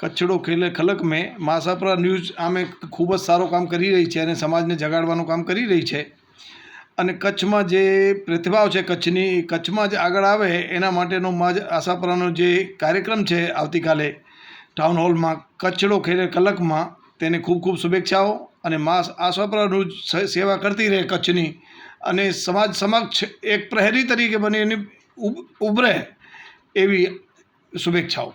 કચ્છડો ખેલે ખલક મેં માસાપરા ન્યૂઝ આમે ખૂબ જ સારું કામ કરી રહી છે અને સમાજને જગાડવાનું કામ કરી રહી છે. અને કચ્છમાં જે પ્રતિભાવ છે કચ્છની, કચ્છમાં જ આગળ આવે એના માટેનો માજ આશાપરાનો જે કાર્યક્રમ છે આવતીકાલે ટાઉન હોલમાં કચ્છડો ખેલે કલકમાં તેને ખૂબ ખૂબ શુભેચ્છાઓ અને મા આશાપરા ન્યૂઝ સેવા કરતી રહે કચ્છની અને સમાજ સમક્ષ એક પ્રહરી તરીકે બની એની ઉભ- ઉભરે એવી શુભેચ્છાઓ.